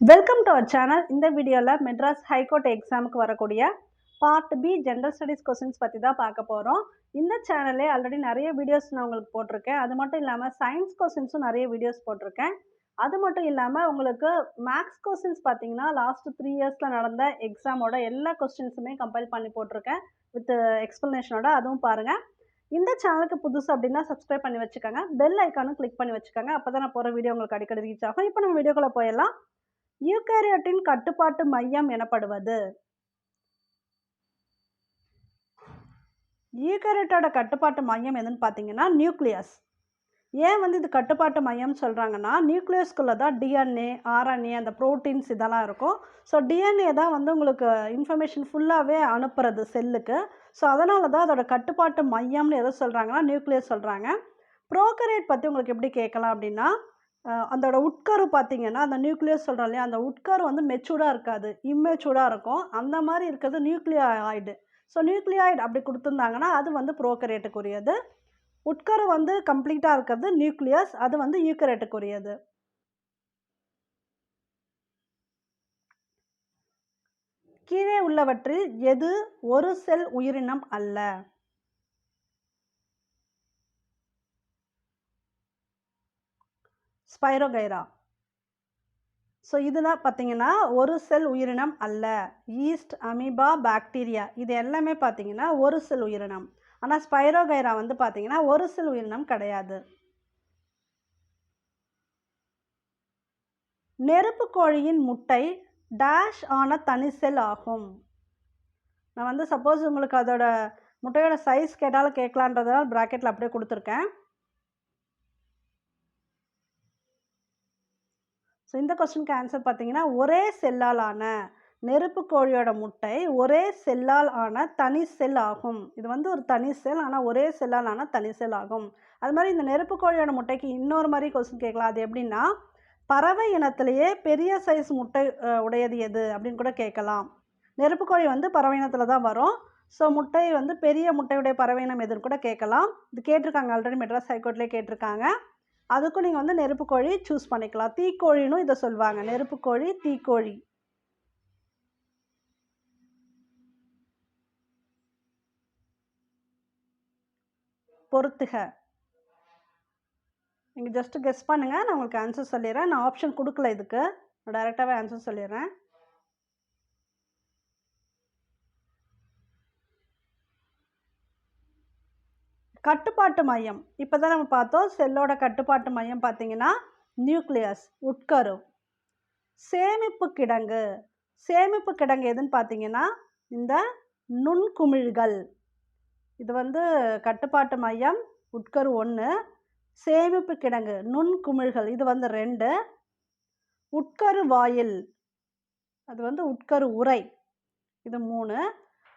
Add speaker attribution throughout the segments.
Speaker 1: Welcome to our channel இந்த வீடியோவில் Madras high court எக்ஸாமுக்கு வரக்கூடிய part B general studies questions பற்றி தான் பார்க்க போகிறோம் இந்த சேனல்லே ஆல்ரெடி நிறைய வீடியோஸ் நான் உங்களுக்கு போட்டிருக்கேன். அது மட்டும் இல்லாமல் சயின்ஸ் கொஸ்டின்ஸும் நிறைய வீடியோஸ் போட்டிருக்கேன். அது மட்டும் இல்லாமல் உங்களுக்கு மேக்ஸ் கொஸ்டின்ஸ் பார்த்தீங்கன்னா லாஸ்ட் த்ரீ இயர்ஸில் நடந்த எக்ஸாமோட எல்லா கொஸ்டின்ஸுமே கம்பைல் பண்ணி போட்டிருக்கேன். வித் எக்ஸ்ப்ளனேஷனோட அதுவும் பாருங்கள் இந்த சேனலுக்கு புதுசு அப்படின்னா சப்ஸ்கிரைப் பண்ணி வச்சுக்கோங்க. பெல் ஐக்கானும் கிளிக் பண்ணி வச்சுக்கோங்க. அப்போ தான் நான் போகிற வீடியோ உங்களுக்கு அடிக்கடி ரீச் ஆகும். இப்போ நம்ம வீடியோக்குள்ளே போயிடலாம். யூகாரியோட்டின் கட்டுப்பாட்டு மையம் எனப்படுவது. யூகாரியோட்டோட கட்டுப்பாட்டு மையம் எதுன்னு பார்த்தீங்கன்னா நியூக்ளியஸ். ஏன் வந்து இது கட்டுப்பாட்டு மையம் சொல்கிறாங்கன்னா நியூக்ளியஸ்குள்ளே தான் டிஎன்ஏ ஆர்என்ஏ அந்த ப்ரோட்டீன்ஸ் இதெல்லாம் இருக்கும். ஸோ டிஎன்ஏ தான் வந்து உங்களுக்கு இன்ஃபர்மேஷன் ஃபுல்லாகவே அனுப்புறது செல்லுக்கு. ஸோ அதனால தான் அதோட கட்டுப்பாட்டு மையம்னு எதை சொல்கிறாங்கன்னா நியூக்ளியஸ் சொல்கிறாங்க ப்ரோக்கரேட் பற்றி உங்களுக்கு எப்படி கேட்கலாம் அப்படின்னா அதோட உட்கரு பார்த்தீங்கன்னா அந்த நியூக்ளியஸ் சொல்கிறோம் இல்லையா அந்த உட்கரு வந்து மெச்சூர்டாக இருக்காது இம்மெச்சூர்டாக இருக்கும். அந்த மாதிரி இருக்கிறது நியூக்ளியாய்டு ஸோ நியூக்ளியாய்டு அப்படி கொடுத்துருந்தாங்கன்னா அது வந்து ப்ரோக்கரேட்டுக்குரியது உட்கரு வந்து கம்ப்ளீட்டாக இருக்கிறது நியூக்ளியஸ் அது வந்து யூக்கரேட்டுக்குரியது கீழே உள்ளவற்றில் எது ஒரு செல் உயிரினம் அல்ல? ஸ்பைரோகைரா ஸோ இதெல்லாம் பார்த்தீங்கன்னா ஒரு செல் உயிரினம் அல்ல. ஈஸ்ட் அமீபா பாக்டீரியா இது எல்லாமே பார்த்தீங்கன்னா ஒரு செல் உயிரினம். ஆனால் ஸ்பைரோகைரா வந்து பார்த்தீங்கன்னா ஒரு செல் உயிரினம் கிடையாது. நெருப்பு கோழியின் முட்டை டேஷ் ஆன தனி செல் ஆகும். நான் வந்து சப்போஸ் உங்களுக்கு அதோட முட்டையோட சைஸ் கேட்டாலும் கேட்கலான்றதுனால ப்ராக்கெட்டில் அப்படியே கொடுத்துருக்கேன். ஸோ இந்த கொஸ்டினுக்கு ஆன்சர் பார்த்தீங்கன்னா ஒரே செல்லால் ஆன நெருப்பு கோழியோட முட்டை ஒரே செல்லால் ஆன தனி செல் ஆகும். இது வந்து ஒரு தனி செல் ஆனால் ஒரே செல்லால் ஆன தனி செல் ஆகும். அது மாதிரி இந்த நெருப்பு கோழியோட முட்டைக்கு இன்னொரு மாதிரி கொஸ்டின் கேட்கலாம். அது எப்படின்னா பறவை இனத்திலேயே பெரிய சைஸ் முட்டை உடையது எது அப்படின்னு கூட கேட்கலாம். நெருப்பு கோழி வந்து பறவை இனத்தில் தான் வரும். ஸோ முட்டை வந்து பெரிய முட்டையுடைய பறவை இனம் எதுன்னு கூட கேட்கலாம். இது கேட்டிருக்காங்க ஆல்ரெடி மெட்ராஸ் ஹைகோர்ட்லேயே கேட்டிருக்காங்க. அதுக்கும் நீங்கள் வந்து நெருப்பு கோழி சூஸ் பண்ணிக்கலாம். தீக்கோழினும் இதை சொல்லுவாங்க. நெருப்பு கோழி தீக்கோழி. பொறுத்துக. நீங்கள் ஜஸ்ட்டு கெஸ் பண்ணுங்கள் நான் உங்களுக்கு ஆன்சர் சொல்லிடுறேன். நான் ஆப்ஷன் கொடுக்கல இதுக்கு. நான் டைரெக்டாகவே ஆன்சர் சொல்லிடுறேன். கட்டுப்பாட்டு மையம். இப்போ தான் நம்ம பார்த்தோம் செல்லோட கட்டுப்பாட்டு மையம் பார்த்தீங்கன்னா நியூக்ளியஸ் உட்கரு. சேமிப்பு கிடங்கு. சேமிப்பு கிடங்கு எதுன்னு பார்த்தீங்கன்னா இந்த நுண்குமிழ்கள். இது வந்து கட்டுப்பாட்டு மையம் உட்கரு ஒன்று சேமிப்பு கிடங்கு நுண்குமிழ்கள் இது வந்து ரெண்டு. உட்கரு வாயில். அது வந்து உட்கரு உரை இது மூணு.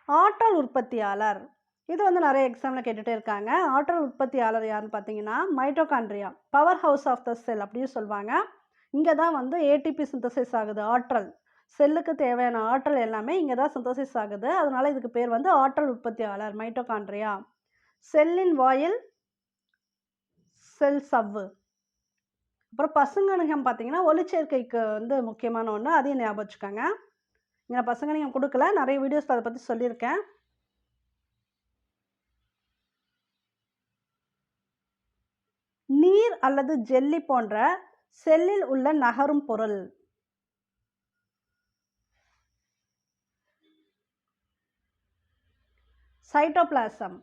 Speaker 1: ஆற்றல் உற்பத்தியாளர். இது வந்து நிறைய எக்ஸாமில் கேட்டுகிட்டே இருக்காங்க. ஆற்றல் உற்பத்தியாளர் யாருன்னு பார்த்தீங்கன்னா mitochondria power house of the cell அப்படின்னு சொல்லுவாங்க. இங்கே தான் வந்து ஏடிபி சிந்தசைஸ் ஆகுது ஆற்றல். செல்லுக்கு தேவையான ஆற்றல் எல்லாமே இங்கே தான் சிந்தசைஸ் ஆகுது. அதனால் இதுக்கு பேர் வந்து ஆற்றல் உற்பத்தியாளர் மைட்டோகாண்ட்ரியா செல்லின் வாயில் செல் சவ்வு. அப்புறம் பசுங்கணிகம் பார்த்தீங்கன்னா ஒளிச்சேர்க்கைக்கு வந்து முக்கியமான ஒன்று அதையும் ஞாபகம் வச்சுக்கோங்க. இங்கே நான் பசுங்கணிகம் கொடுக்கல நிறைய வீடியோஸ் அதை பற்றி சொல்லியிருக்கேன் நீர் அல்லது ஜெல்லி போன்ற செல்லில் உள்ள நகரும் பொருள். சைட்டோபிளாசம்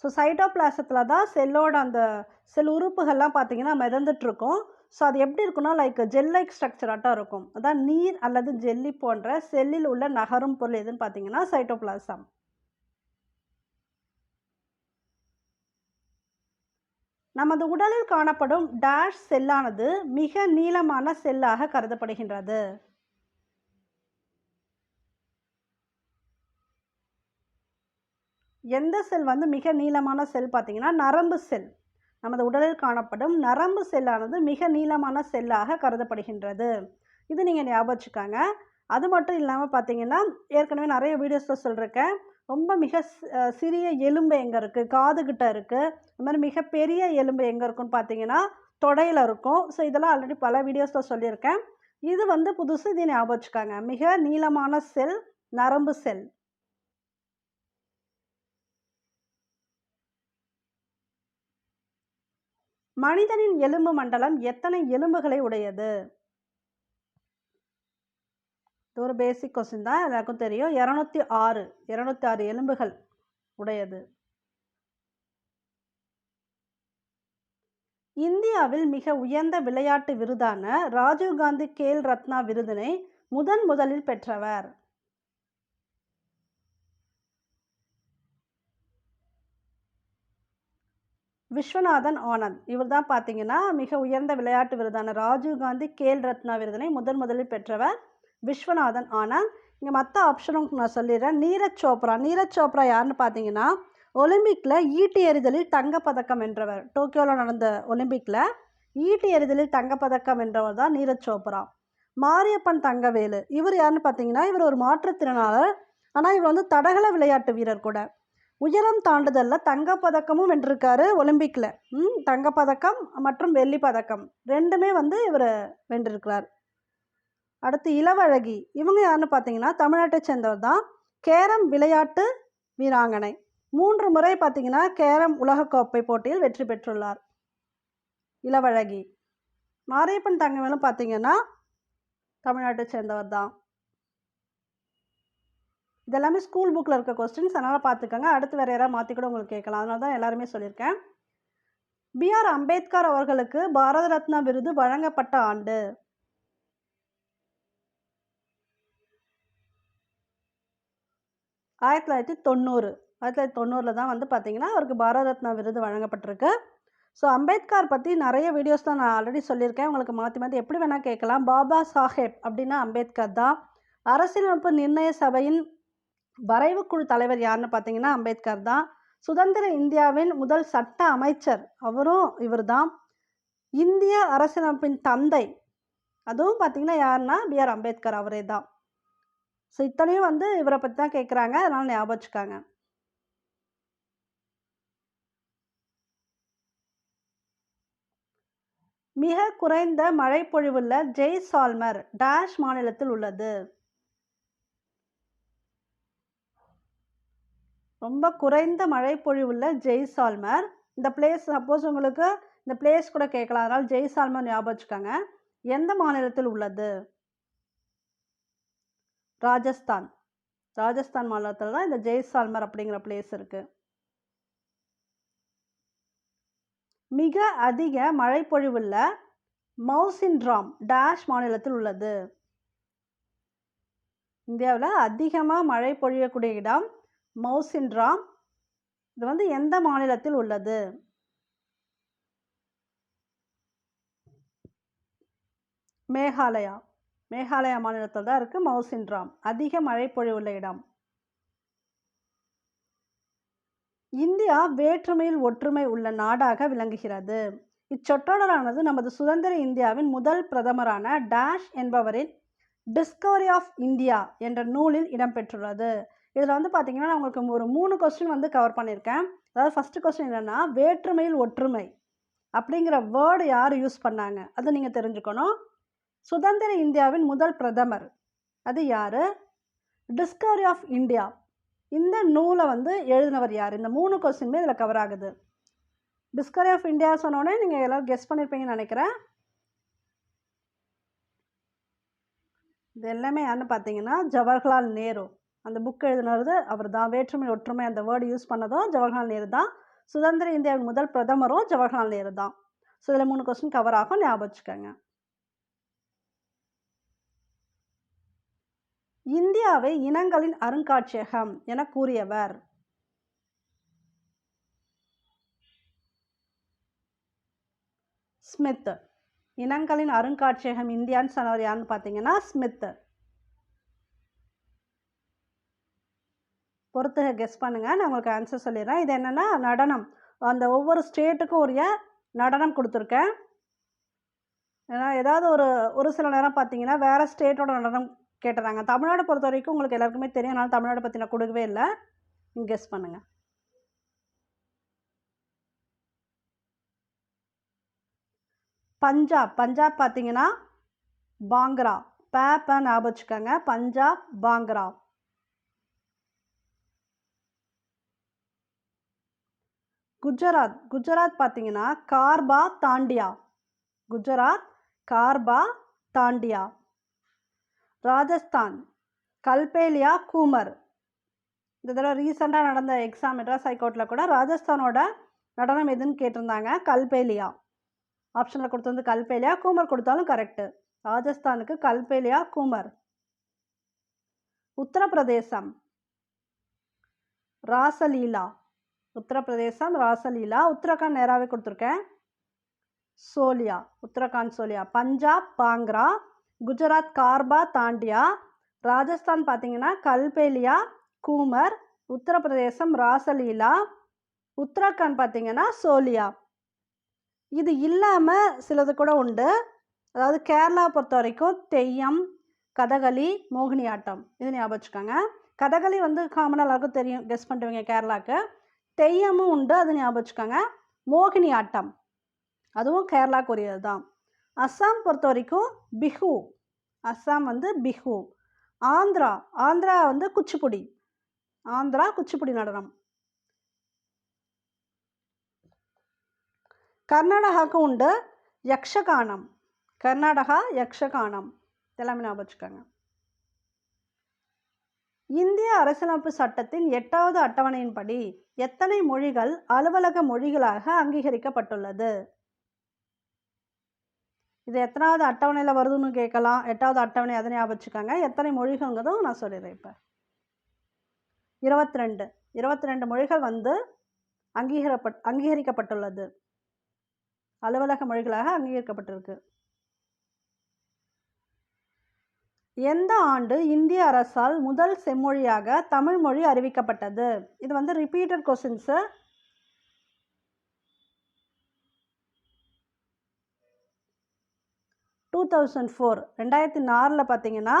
Speaker 1: ஸோ சைட்டோபிளாசத்தில் தான் செல்லோட அந்த செல் உறுப்புகள்லாம் பார்த்தீங்கன்னா மிதந்துட்டுருக்கும். ஸோ அது எப்படி இருக்குன்னா லைக் ஜெல் லைக் ஸ்ட்ரக்சராட்டம் இருக்கும். அதான் நீர் அல்லது ஜெல்லி போன்ற செல்லில் உள்ள நகரும் பொருள் எதுன்னு பார்த்தீங்கன்னா சைட்டோபிளாசம் நமது உடலில் காணப்படும் டேஷ் செல்லானது மிக நீளமான செல்லாக கருதப்படுகின்றது. எந்த செல் வந்து மிக நீளமான செல் பார்த்தீங்கன்னா நரம்பு செல். நமது உடலில் காணப்படும் நரம்பு செல்லானது மிக நீளமான செல்லாக கருதப்படுகின்றது. இது நீங்கள் ஞாபகம் வச்சுக்கோங்க. அது மட்டும் இல்லாமல் பார்த்தீங்கன்னா ஏற்கனவே நிறைய வீடியோஸில் சொல்லியிருக்கேன் ரொம்ப மிக சிறிய எலும்பு எங்கே இருக்குது காதுகிட்ட இருக்குது இந்த மாதிரி மிகப்பெரிய எலும்பு எங்கே இருக்குன்னு பார்த்தீங்கன்னா தொடையில் இருக்கும். ஸோ இதெல்லாம் ஆல்ரெடி பல வீடியோஸில் சொல்லியிருக்கேன். இது வந்து புதுசு இது ஞாபகம் வச்சுக்காங்க. மிக நீளமான செல் நரம்பு செல் மனிதனின் எலும்பு மண்டலம் எத்தனை எலும்புகளை உடையது? இது ஒரு பேசிக் கொஸ்டின் தான். எல்லாருக்கும் தெரியும். இரநூத்தி ஆறு இரநூத்தி ஆறு எலும்புகள் உடையது. இந்தியாவில் மிக உயர்ந்த விளையாட்டு விருதான ராஜீவ்காந்தி கேல் ரத்னா விருதினை முதன் முதலில் பெற்றவர். விஸ்வநாதன் ஆனந்த். இவர் தான் பார்த்தீங்கன்னா மிக உயர்ந்த விளையாட்டு விருதான ராஜீவ்காந்தி கேல் ரத்னா விருதினை முதன் முதலில் பெற்றவர். விஸ்வநாதன். ஆனால் இங்கே மற்ற ஆப்ஷனும் நான் சொல்லிடுறேன். நீரஜ் சோப்ரா. நீரஜ் சோப்ரா யாருன்னு பார்த்தீங்கன்னா ஒலிம்பிக்கில் ஈட்டி எறிதலில் தங்கப்பதக்கம் வென்றவர். டோக்கியோவில் நடந்த ஒலிம்பிக்கில் ஈட்டி எறிதலில் தங்கப்பதக்கம் வென்றவர் தான் நீரஜ் சோப்ரா. மாரியப்பன் தங்கவேலு. இவர் யாருன்னு பார்த்தீங்கன்னா இவர் ஒரு மாற்றுத்திறனாளர். ஆனால் இவர் வந்து தடகள விளையாட்டு வீரர் கூட. உயரம் தாண்டுதலில் தங்கப்பதக்கமும் வென்றிருக்காரு ஒலிம்பிக்கில் தங்கப்பதக்கம் மற்றும் வெள்ளி பதக்கம் ரெண்டுமே வந்து இவர் வென்றிருக்கிறார். அடுத்து இளவழகி. இவங்க யாருன்னு பார்த்தீங்கன்னா தமிழ்நாட்டை சேர்ந்தவர் தான் கேரம் விளையாட்டு வீராங்கனை. மூன்று முறை பார்த்தீங்கன்னா கேரம் உலகக்கோப்பை போட்டியில் வெற்றி பெற்றுள்ளார். இளவழகி. மாரியப்பன் தங்கவேலும் பார்த்தீங்கன்னா தமிழ்நாட்டை சேர்ந்தவர் தான் இதெல்லாமே ஸ்கூல் புக்கில் இருக்க கொஸ்டின்ஸ் அதனால் பார்த்துக்கோங்க. அடுத்து வேறு யாராவது மாற்றி கூட உங்களுக்கு கேட்கலாம். அதனால தான் எல்லாருமே சொல்லியிருக்கேன். பிஆர் அம்பேத்கர் அவர்களுக்கு பாரத ரத்னா விருது வழங்கப்பட்ட ஆண்டு. ஆயிரத்தி தொள்ளாயிரத்தி தொண்ணூறு. ஆயிரத்தி தொள்ளாயிரத்தி தொண்ணூறில் தான் வந்து பார்த்திங்கன்னா அவருக்கு பாரத ரத்னா விருது வழங்கப்பட்டிருக்கு. ஸோ அம்பேத்கர் பற்றி நிறைய வீடியோஸ் தான் நான் ஆல்ரெடி சொல்லியிருக்கேன். உங்களுக்கு மாற்றி மாற்றி எப்படி வேணால் கேட்கலாம். பாபா சாஹேப் அப்படின்னா அம்பேத்கர் தான். அரசியலமைப்பு நிர்ணய சபையின் வரைவுக்குழு தலைவர் யாருன்னு பார்த்தீங்கன்னா அம்பேத்கர் தான். சுதந்திர இந்தியாவின் முதல் சட்ட அமைச்சர் அவரும் இவர் தான். இந்திய அரசியலமைப்பின் தந்தை அதுவும் பார்த்திங்கன்னா யாருன்னா பிஆர் அம்பேத்கர் அவரே தான். ஸோ இத்தனையும் வந்து இவரை பற்றி தான் கேட்குறாங்க அதனால் ஞாபகம் வச்சுக்காங்க மிக குறைந்த மழைப்பொழிவுள்ள ஜெய்சால்மர் டேஷ் மாநிலத்தில் உள்ளது. ரொம்ப குறைந்த மழைப்பொழிவுள்ள ஜெய்சால்மர் இந்த பிளேஸ் சப்போஸ் உங்களுக்கு இந்த பிளேஸ் கூட கேட்கலாம். அதனால் ஜெய் சால்மர் ஞாபகம் வச்சுக்கோங்க எந்த மாநிலத்தில் உள்ளது? ராஜஸ்தான். ராஜஸ்தான் மாநிலத்தில் தான் இந்த ஜெய்சால்மர் அப்படிங்கிற பிளேஸ் இருக்குது மிக அதிக மழைப்பொழிவுள்ள மவுசின்ட்ராம் டேஷ் மாநிலத்தில் உள்ளது. இந்தியாவில் அதிகமாக மழை பொழியக்கூடிய இடம் மவுசின்ட்ராம் இது வந்து எந்த மாநிலத்தில் உள்ளது? மேகாலயா. மேகாலயா மாநிலத்தில் தான் இருக்குது மவுசின்ட்ராம் அதிக மழைப்பொழிவுள்ள இடம். இந்தியா வேற்றுமையில் ஒற்றுமை உள்ள நாடாக விளங்குகிறது. இச்சொற்றொடரானது நமது சுதந்திர இந்தியாவின் முதல் பிரதமரான டேஷ் என்பவரின் டிஸ்கவரி ஆஃப் இந்தியா என்ற நூலில் இடம்பெற்றுள்ளது. இதில் வந்து பார்த்தீங்கன்னா நான் உங்களுக்கு ஒரு மூணு கொஸ்டின் வந்து கவர் பண்ணியிருக்கேன். அதாவது ஃபஸ்ட்டு கொஸ்டின் என்னென்னா வேற்றுமையில் ஒற்றுமை அப்படிங்கிற வேர்டு யார் யூஸ் பண்ணாங்க? அது நீங்கள் தெரிஞ்சுக்கணும். சுதந்திர இந்தியாவின் முதல் பிரதமர். அது யார்? டிஸ்கவரி ஆஃப் இந்தியா இந்த நூலை வந்து எழுதினவர் யார்? இந்த மூணு கொஸ்டின்மே இதில் கவர் ஆகுது. டிஸ்கவரி ஆஃப் இந்தியா சொன்னோடனே நீங்கள் எல்லோரும் கெஸ் பண்ணியிருப்பீங்கன்னு நினைக்கிறேன். இது எல்லாமே யாருன்னு பார்த்தீங்கன்னா ஜவஹர்லால் நேரு. அந்த புக் எழுதினது அவர் தான் வேற்றுமை ஒற்றுமை அந்த வேர்டு யூஸ் பண்ணதும் ஜவஹர்லால் நேரு தான். சுதந்திர இந்தியாவின் முதல் பிரதமரும் ஜவஹர்லால் நேரு தான். ஸோ இதில் மூணு கொஸ்டின் கவர் ஆகும். ஞாபகம் வச்சுக்கோங்க. இந்தியாவை இனங்களின் அருங்காட்சியகம் என கூறியவர். ஸ்மித். இனங்களின் அருங்காட்சியகம் இந்தியான்னு சொன்னவர் யாருன்னு பார்த்தீங்கன்னா ஸ்மித். பொறுத்து கெஸ் பண்ணுங்கள் நான் உங்களுக்கு ஆன்சர் சொல்லிடுறேன். இது என்னென்னா நடனம். அந்த ஒவ்வொரு ஸ்டேட்டுக்கும் உரிய நடனம் கொடுத்துருக்கேன். ஏன்னா ஏதாவது ஒரு ஒரு சில நேரம் பார்த்தீங்கன்னா வேறு ஸ்டேட்டோட நடனம் கேட்டுறாங்க. தமிழ்நாடு பொறுத்த வரைக்கும் உங்களுக்கு எல்லாருக்குமே தெரியும். அதனால் தமிழ்நாடு பற்றி நான் கொடுக்கவே இல்லை. நீங்கள் கெஸ் பண்ணுங்கள் பஞ்சாப். பஞ்சாப் பார்த்தீங்கன்னா பாங்க்ரா. பே ப ஞாபகம் வச்சுக்கோங்க. பஞ்சாப் பாங்க்ரா. குஜராத். குஜராத் பார்த்தீங்கன்னா கார்பா தாண்டியா. குஜராத் கார்பா தாண்டியா. ராஜஸ்தான் கல்பேலியா கூமர். இந்த தடவை ரீசெண்டாக நடந்த எக்ஸாம் மெட்ராஸ் ஹைகோர்ட்டில் கூட ராஜஸ்தானோட நடனம் எதுன்னு கேட்டிருந்தாங்க? கல்பேலியா. ஆப்ஷனில் கொடுத்தது கல்பேலியா கூமர் கொடுத்தாலும் கரெக்டு ராஜஸ்தானுக்கு கல்பேலியா கூமர். உத்தரப்பிரதேசம். ராசலீலா. உத்தரப்பிரதேசம் ராசலீலா. உத்தரகாண்ட் நேராகவே கொடுத்துருக்கேன். சோலியா. உத்தரகாண்ட் சோலியா. பஞ்சாப் பாங்க்ரா. குஜராத் கார்பா தாண்டியா. ராஜஸ்தான் பார்த்தீங்கன்னா கல்பேலியா கூமர் உத்தரப்பிரதேசம் ராசலீலா உத்தராகண்ட் பார்த்தீங்கன்னா சோலியா. இது இல்லாமல் சிலது கூட உண்டு. அதாவது கேரளா பொறுத்த வரைக்கும் தெய்யம் கதகளி மோகினியாட்டம் இது ஞாபகம் வச்சுக்கோங்க. கதகளி வந்து காமனாக எல்லாருக்கும் தெரியும். கெஸ் பண்ணுவீங்க கேரளாவுக்கு தெய்யமும் உண்டு. அது ஞாபகம் வச்சுக்கோங்க. மோகினி ஆட்டம். அதுவும் கேரளாக்குரியது தான் அஸ்ஸாம் பொறுத்த வரைக்கும் பிஹு. அஸ்ஸாம் வந்து பிஹு. ஆந்திரா. ஆந்திரா வந்து குச்சிப்புடி. ஆந்திரா குச்சிப்புடி நடனம். கர்நாடகாவுக்கு உண்டு யக்ஷகானம். கர்நாடகா யக்ஷகானம். எல்லாமே ஞாபகம் வச்சுக்கோங்க. இந்திய அரசியலமைப்பு சட்டத்தின் எட்டாவது அட்டவணையின்படி எத்தனை மொழிகள் அலுவலக மொழிகளாக அங்கீகரிக்கப்பட்டுள்ளது? இது எத்தனாவது அட்டவணையில் வருதுன்னு கேட்கலாம். எட்டாவது அட்டவணை அதனை ஞாபகம் எத்தனை மொழிகள்ங்கிறதும் நான் சொல்லிடுறேன் இப்போ. இருபத்தி ரெண்டு இருபத்தி ரெண்டு மொழிகள் வந்து அங்கீகரப்பட் அங்கீகரிக்கப்பட்டுள்ளது. அலுவலக மொழிகளாக அங்கீகரிக்கப்பட்டிருக்கு. எந்த ஆண்டு இந்திய அரசால் முதல் செம்மொழியாக தமிழ் மொழி அறிவிக்கப்பட்டது? இது வந்து repeated questions two thousand four ரெண்டாயிரத்தி நாலில் பார்த்தீங்கன்னா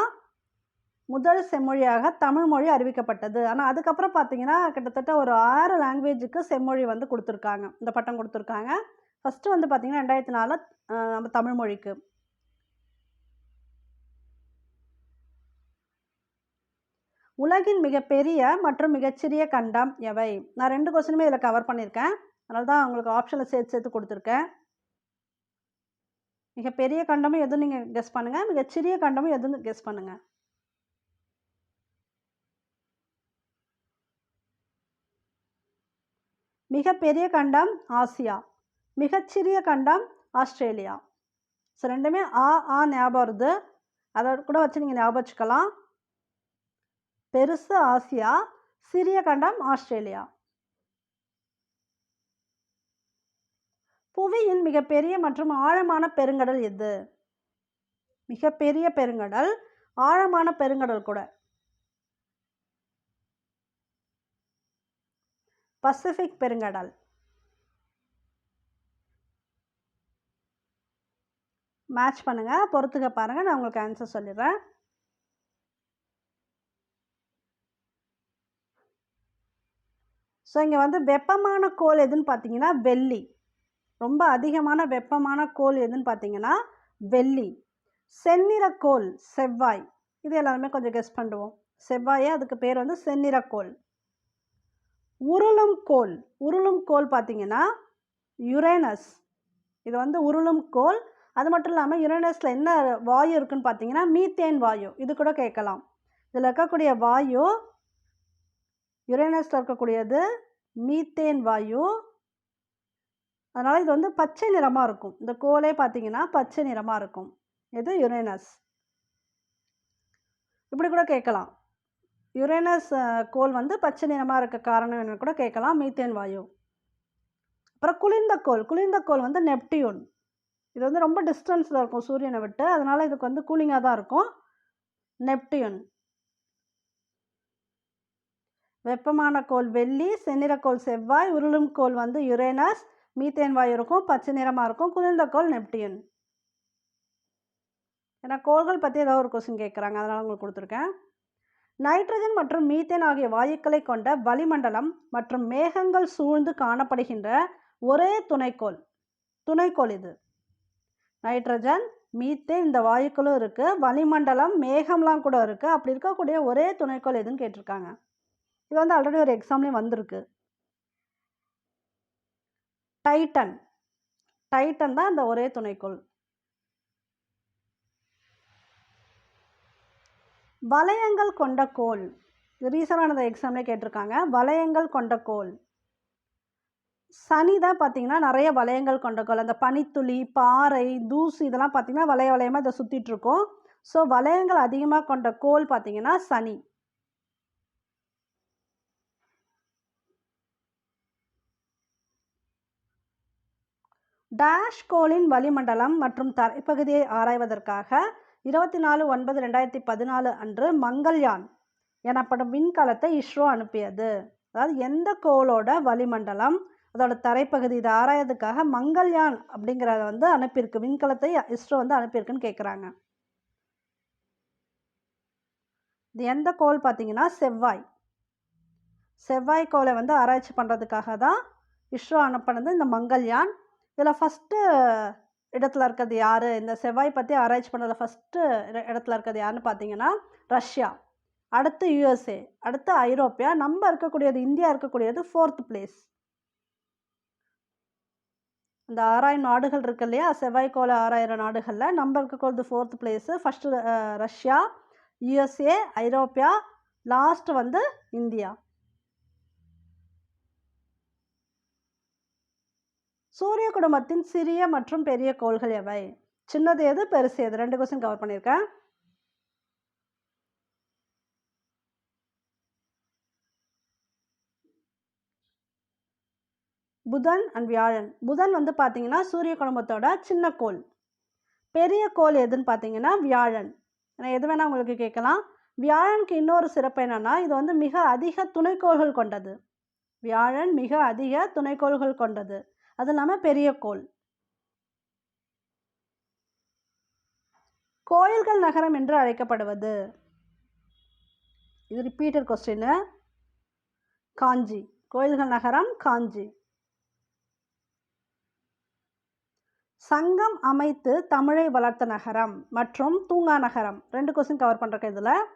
Speaker 1: முதல் செம்மொழியாக தமிழ் மொழி அறிவிக்கப்பட்டது. ஆனால் அதுக்கப்புறம் பார்த்தீங்கன்னா கிட்டத்தட்ட ஒரு ஆறு லாங்குவேஜுக்கு செம்மொழி வந்து கொடுத்துருக்காங்க. இந்த பட்டம் கொடுத்துருக்காங்க. ஃபஸ்ட்டு வந்து பார்த்தீங்கன்னா ரெண்டாயிரத்தி நாலு நம்ம தமிழ் மொழிக்கு. உலகின் மிகப்பெரிய மற்றும் மிகச்சிறிய கண்டம் எவை? நான் ரெண்டு கொஸ்டினுமே இதில் கவர் பண்ணியிருக்கேன். அதனால தான் உங்களுக்கு ஆப்ஷனில் சேர்த்து சேர்த்து கொடுத்துருக்கேன். மிகப்பெரிய கண்டமும் எதுவும் நீங்கள் கெஸ் பண்ணுங்கள் மிகச்சிறிய கண்டமும் எதுவும் கெஸ் பண்ணுங்கள் மிகப்பெரிய கண்டம் ஆசியா. மிகச்சிறிய கண்டம் ஆஸ்திரேலியா. ஸோ ரெண்டுமே ஆ ஆ ஞாபகம் வருது. அதை கூட வச்சு நீங்கள் ஞாபகம் வச்சுக்கலாம். பெருசு ஆசியா சிறிய கண்டம் ஆஸ்திரேலியா. புவியின் மிகப்பெரிய மற்றும் ஆழமான பெருங்கடல் எது? மிகப்பெரிய பெருங்கடல் ஆழமான பெருங்கடல் கூட. பசிபிக் பெருங்கடல். மேட்ச் பண்ணுங்க. பொறுத்துக்க பாருங்க. நான் உங்களுக்கு ஆன்சர் சொல்லிடுறேன். ஸோ இங்கே வந்து வெப்பமான கோள் எதுன்னு பார்த்தீங்கன்னா வெள்ளி. ரொம்ப அதிகமான வெப்பமான கோள் எதுன்னு பார்த்தீங்கன்னா வெள்ளி. செந்நிறக்கோள் செவ்வாய். இது எல்லாருமே கொஞ்சம் கெஸ் பண்ணுவோம். செவ்வாயே அதுக்கு பேர் வந்து செந்நிறக்கோள் உருளும் கோள். உருளும் கோல் பார்த்தீங்கன்னா யுரேனஸ் இது வந்து உருளும் கோல் அது மட்டும் இல்லாமல் யுரேனஸில் என்ன வாயு இருக்குன்னு பார்த்தீங்கன்னா மீத்தேன் வாயு. இது கூட கேட்கலாம். இதில் இருக்கக்கூடிய வாயு யுரேனஸில் இருக்கக்கூடியது மீத்தேன் வாயு அதனால் இது வந்து பச்சை நிறமாக இருக்கும். இந்த கோலே பார்த்தீங்கன்னா பச்சை நிறமாக இருக்கும். இது யுரேனஸ் இப்படி கூட கேட்கலாம். யுரேனஸ் கோல் வந்து பச்சை நிறமாக இருக்க காரணம் என்ன கூட கேட்கலாம். மீத்தேன் வாயு. அப்புறம் குளிர்ந்த கோள். குளிர்ந்த கோல் வந்து நெப்டியூன். இது வந்து ரொம்ப டிஸ்டன்ஸில் இருக்கும் சூரியனை விட்டு. அதனால் இதுக்கு வந்து கூலிங்காக தான் இருக்கும். நெப்டியூன். வெப்பமான கோள் வெள்ளி செந்நிறக்கோள் செவ்வாய் உருளும் கோள் வந்து யுரேனஸ் மீத்தேன் வாயு இருக்கும் பச்சை நிறமாக இருக்கும் குளிர்ந்த கோள் நெப்டியன். ஏன்னா கோள்கள் பற்றி ஏதாவது ஒரு கொஸ்டின் கேட்குறாங்க அதனால் உங்களுக்கு கொடுத்துருக்கேன். நைட்ரஜன் மற்றும் மீத்தேன் ஆகிய வாயுக்களை கொண்ட வளிமண்டலம் மற்றும் மேகங்கள் சூழ்ந்து காணப்படுகின்ற ஒரே துணைக்கோள் துணைக்கோள் இது. நைட்ரஜன் மீத்தேன் இந்த வாயுக்களும் இருக்குது வளிமண்டலம் மேகம்லாம் கூட இருக்குது அப்படி இருக்கக்கூடிய ஒரே துணைக்கோள் எதுன்னு கேட்டிருக்காங்க. இது வந்து ஆல்ரெடி ஒரு எக்ஸாம்லேயும் வந்திருக்கு. டைட்டன். டைட்டன் தான் இந்த ஒரே துணைக்கோள். வளையங்கள் கொண்ட கோள். இது ரீசனான எக்ஸாம்லேயே கேட்டிருக்காங்க. வளையங்கள் கொண்ட கோல் சனி தான் பார்த்தீங்கன்னா நிறைய வளையங்கள் கொண்ட கோள். அந்த பனித்துளி பாறை தூசு இதெல்லாம் பார்த்தீங்கன்னா வளைய வளையமாக இதை சுற்றிட்டுருக்கும் ஸோ வளையங்கள் அதிகமாக கொண்ட கோல் பார்த்தீங்கன்னா சனி. டாஷ்கோலின் வளிமண்டலம் மற்றும் தரைப்பகுதியை ஆராய்வதற்காக இருபத்தி நாலு ஒன்பது ரெண்டாயிரத்தி பதினாலு அன்று மங்கள்யான் எனப்படும் விண்கலத்தை இஸ்ரோ அனுப்பியது. அதாவது எந்த கோளோட வளிமண்டலம் அதோட தரைப்பகுதி இதை ஆராயதுக்காக மங்கள்யான் அப்படிங்கிறத வந்து அனுப்பியிருக்கு. விண்கலத்தை இஸ்ரோ வந்து அனுப்பியிருக்குன்னு கேட்குறாங்க இது எந்த கோள் பார்த்தீங்கன்னா செவ்வாய். செவ்வாய் கோளை வந்து ஆராய்ச்சி பண்ணுறதுக்காக தான் இஸ்ரோ அனுப்பினது இந்த மங்கள்யான். இதில் ஃபஸ்ட்டு இடத்துல இருக்கிறது யார்? இந்த செவ்வாய் பற்றி ஆராய்ச்சி பண்ணதில் ஃபஸ்ட்டு இடத்துல இருக்கிறது யாருன்னு பார்த்தீங்கன்னா ரஷ்யா. அடுத்து யுஎஸ்ஏ அடுத்து ஐரோப்பியா. நம்ம இருக்கக்கூடியது இந்தியா இருக்கக்கூடியது ஃபோர்த் பிளேஸ் இந்த ஆறாயிரம் நாடுகள் இருக்கு இல்லையா? செவ்வாய்க்கோள ஆறாயிரம் நாடுகளில் நம்ம இருக்கக்கூடியது fourth place first Russia USA ஐரோப்பியா லாஸ்ட் வந்து இந்தியா. சூரிய குடும்பத்தின் சிறிய மற்றும் பெரிய கோள்கள் எவை? சின்னது எது பெருசு எது? ரெண்டு கொஸ்டின் கவர் பண்ணியிருக்கேன். புதன் அண்ட் வியாழன். புதன் வந்து பார்த்தீங்கன்னா சூரிய குடும்பத்தோட சின்ன கோள். பெரிய கோள் எதுன்னு பார்த்தீங்கன்னா வியாழன். எது வேணால் உங்களுக்கு கேட்கலாம். வியாழனுக்கு இன்னொரு சிறப்பு என்னென்னா இது வந்து மிக அதிக துணைக்கோள்கள் கொண்டது. வியாழன் மிக அதிக துணைக்கோள்கள் கொண்டது. அது இல்லாமல் பெரிய கோள். கோயில்கள் நகரம் என்று அழைக்கப்படுவது. இது ரிப்பீட்டட் கொஸ்டின் காஞ்சி. கோயில்கள் நகரம் காஞ்சி. சங்கம் அமைத்து தமிழை வளர்த்த நகரம் மற்றும் தூங்கா நகரம். ரெண்டு கொஸ்டின் கவர் பண்ணுறக்கு இதில்.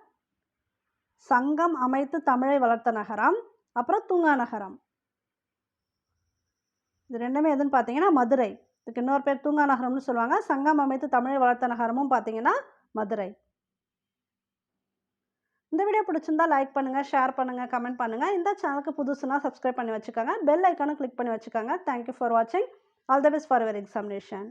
Speaker 1: சங்கம் அமைத்து தமிழை வளர்த்த நகரம் அப்புறம் தூங்கா நகரம். இது ரெண்டுமே எதுன்னு பார்த்தீங்கன்னா மதுரை. இதுக்கு இன்னொரு பேர் தூங்கா நகரம்னு சொல்லுவாங்க. சங்கம் அமைத்து தமிழை வளர்த்த நகரமும் பார்த்தீங்கன்னா மதுரை. இந்த வீடியோ பிடிச்சிருந்தா லைக் பண்ணுங்கள் ஷேர் பண்ணுங்கள் கமெண்ட் பண்ணுங்கள் இந்த சேனலுக்கு புதுசுனா சப்ஸ்கிரைப் பண்ணி வச்சுக்கோங்க. பெல் ஐக்கானும் கிளிக் பண்ணி வச்சுக்கோங்க. தேங்க்யூ ஃபார் வாட்சிங் all the best for your examination